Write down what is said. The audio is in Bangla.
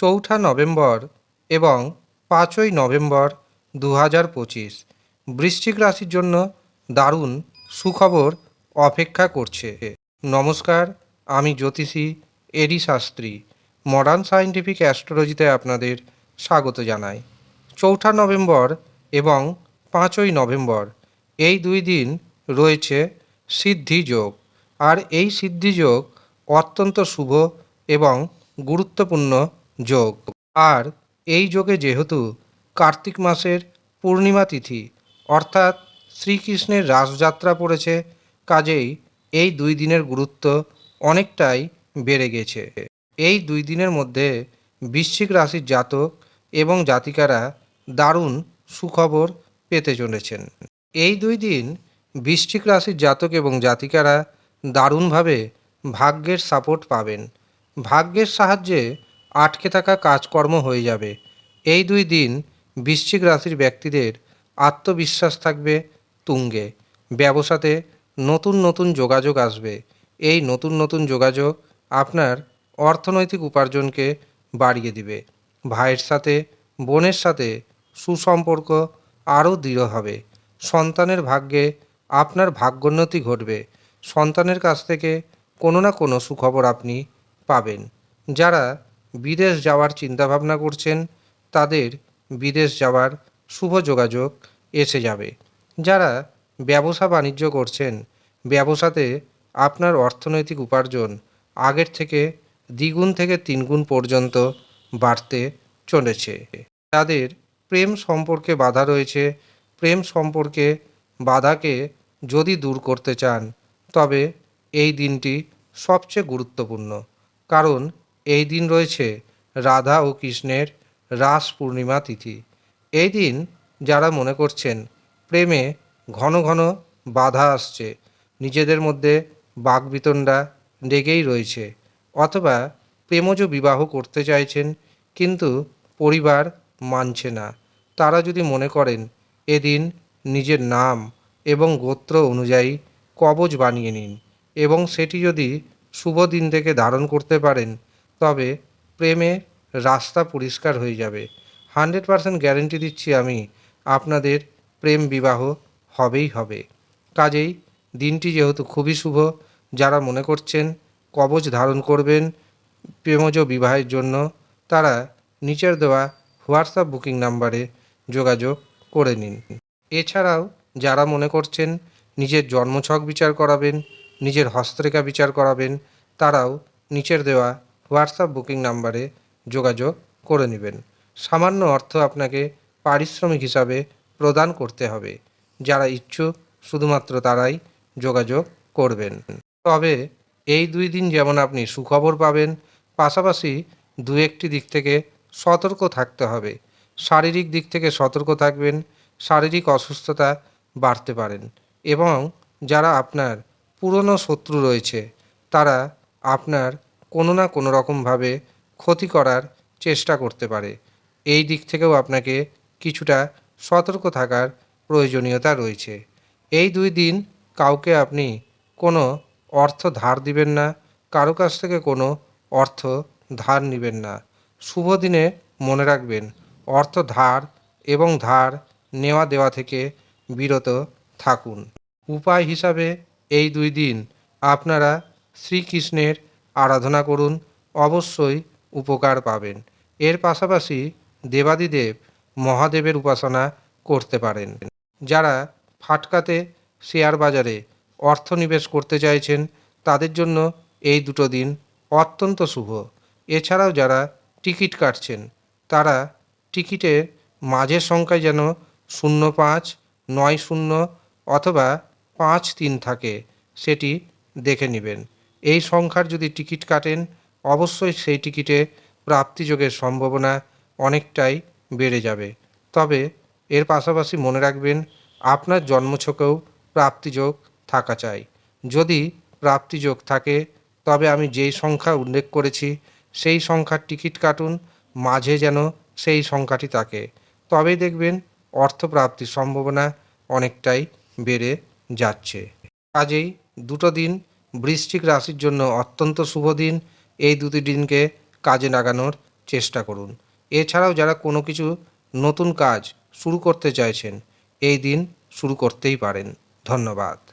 চৌঠা নভেম্বর এবং পাঁচই নভেম্বর দু হাজার পঁচিশ। বৃশ্চিক রাশির জন্য দারুণ সুখবর অপেক্ষা করছে। নমস্কার, আমি জ্যোতিষী A D Shastri. Modern scientific অ্যাস্ট্রোলজিতে আপনাদের স্বাগত জানাই। চৌঠা নভেম্বর এবং পাঁচই নভেম্বর, এই দুই দিন রয়েছে সিদ্ধি যোগ। আর এই সিদ্ধি যোগ অত্যন্ত শুভ এবং গুরুত্বপূর্ণ যোগ। আর এই যোগে যেহেতু কার্তিক মাসের পূর্ণিমা তিথি, অর্থাৎ শ্রীকৃষ্ণের রাসযাত্রা পড়েছে, কাজেই এই দুই দিনের গুরুত্ব অনেকটাই বেড়ে গেছে। এই দুই দিনের মধ্যে বৃশ্চিক রাশির জাতক এবং জাতিকারা দারুণ সুখবর পেতে চলেছেন। এই দুই দিন বৃশ্চিক রাশির জাতক এবং জাতিকারা দারুণভাবে ভাগ্যের সাপোর্ট পাবেন। ভাগ্যের সাহায্যে আটকে থাকা কাজকর্ম হয়ে যাবে। এই দুই দিন বৃশ্চিক রাশির ব্যক্তিদের আত্মবিশ্বাস থাকবে তুঙ্গে। ব্যবসাতে নতুন নতুন যোগাযোগ আসবে। এই নতুন নতুন যোগাযোগ আপনার অর্থনৈতিক উপার্জনকে বাড়িয়ে দিবে। ভাইয়ের সাথে, বোনের সাথে সুসম্পর্ক আরও দৃঢ় হবে। সন্তানের ভাগ্যে আপনার ভাগ্যোন্নতি ঘটবে। সন্তানের কাছ থেকে কোনো না কোনো সুখবর আপনি পাবেন। যারা বিদেশ যাওয়ার চিন্তাভাবনা করছেন, তাদের বিদেশ যাওয়ার শুভ যোগাযোগ এসে যাবে। যারা ব্যবসা বাণিজ্য করছেন, ব্যবসাতে আপনার অর্থনৈতিক উপার্জন আগের থেকে দ্বিগুণ থেকে তিনগুণ পর্যন্ত বাড়তে চলেছে। তাদের প্রেম সম্পর্কে বাধা রয়েছে। প্রেম সম্পর্কে বাধাকে যদি দূর করতে চান, তবে এই দিনটি সবচেয়ে গুরুত্বপূর্ণ। কারণ এই দিন রয়েছে রাধা ও কৃষ্ণের রাস পূর্ণিমা তিথি। এই দিন যারা মনে করছেন, প্রেমে ঘন ঘন বাধা আসছে, নিজেদের মধ্যে বাকবিতণ্ডা লেগেই রয়েছে, অথবা প্রেমজ বিবাহ করতে চাইছেন, কিন্তু পরিবার মানছে না। তারা যদি মনে করেন এদিন নিজের নাম এবং গোত্র অনুযায়ী কবচ বানিয়ে নিন এবং সেটি যদি শুভ দিন থেকে ধারণ করতে পারেন তবে প্রেমে রাস্তা পরিষ্কার হয়ে যাবে। হান্ড্রেড পারসেন্ট গ্যারেন্টি দিচ্ছি আমি, আপনাদের প্রেম বিবাহ হবেই হবে। কাজেই দিনটি যেহেতু খুবই শুভ, যারা মনে করছেন কবচ ধারণ করবেন প্রেমজ বিবাহের জন্য, তারা নিচের দেওয়া হোয়াটসঅ্যাপ বুকিং নাম্বারে যোগাযোগ করে নিন। এছাড়াও যারা মনে করছেন নিজের জন্মছক বিচার করাবেন, নিজের হস্তরেখা বিচার করাবেন, তারাও নিচের দেওয়া হোয়াটসঅ্যাপ বুকিং নাম্বারে যোগাযোগ করে নেবেন। সামান্য অর্থ আপনাকে পারিশ্রমিক হিসাবে প্রদান করতে হবে। যারা ইচ্ছুক, শুধুমাত্র তারাই যোগাযোগ করবেন। তবে এই দুই দিন যেমন আপনি সুখবর পাবেন, পাশাপাশি দু একটি দিক থেকে সতর্ক থাকতে হবে। শারীরিক দিক থেকে সতর্ক থাকবেন, শারীরিক অসুস্থতা বাড়তে পারেন এবং যারা আপনার পুরনো শত্রু রয়েছে, তারা আপনার কোনো না কোনো রকমভাবে ক্ষতি করার চেষ্টা করতে পারে। এই দিক থেকেও আপনাকে কিছুটা সতর্ক থাকার প্রয়োজনীয়তা রয়েছে। এই দুই দিন কাউকে আপনি কোনো অর্থ ধার দিবেন না, কারও কাছ থেকে কোনো অর্থ ধার নেবেন না। শুভ দিনে মনে রাখবেন, অর্থ ধার এবং ধার নেওয়া দেওয়া থেকে বিরত থাকুন। উপায় হিসাবে এই দুই দিন আপনারা শ্রীকৃষ্ণের আরাধনা করুন, অবশ্যই উপকার পাবেন। এর পাশাপাশি দেবাদিদেব মহাদেবের উপাসনা করতে পারেন। যারা ফাটকাতে শেয়ার বাজারে অর্থ নিবেশ করতে চাইছেন, তাদের জন্য এই দুটো দিন অত্যন্ত শুভ। এছাড়াও যারা টিকিট কাটছেন, তারা টিকিটের মাঝের সংখ্যায় যেন শূন্য পাঁচ, নয় শূন্য অথবা পাঁচ তিন থাকে, সেটি দেখে নেবেন। এই সংখ্যার যদি টিকিট কাটেন, অবশ্যই সেই টিকিটে প্রাপ্তিযোগের সম্ভাবনা অনেকটাই বেড়ে যাবে। তবে এর পাশাপাশি মনে রাখবেন, আপনার জন্মছকেও প্রাপ্তিযোগ থাকা চাই। যদি প্রাপ্তিযোগ থাকে, তবে আমি যেই সংখ্যা উল্লেখ করেছি, সেই সংখ্যার টিকিট কাটুন, মাঝে যেন সেই সংখ্যাটি থাকে। তবেই দেখবেন, অর্থপ্রাপ্তির সম্ভাবনা অনেকটাই বেড়ে যাচ্ছে। কাজেই দুটো দিন বৃশ্চিক রাশির জন্য অত্যন্ত শুভ দিন। এই দুটি দিনকে কাজে লাগানোর চেষ্টা করুন। এছাড়াও যারা কোনো কিছু নতুন কাজ শুরু করতে চাইছেন, এই দিন শুরু করতেই পারেন। ধন্যবাদ।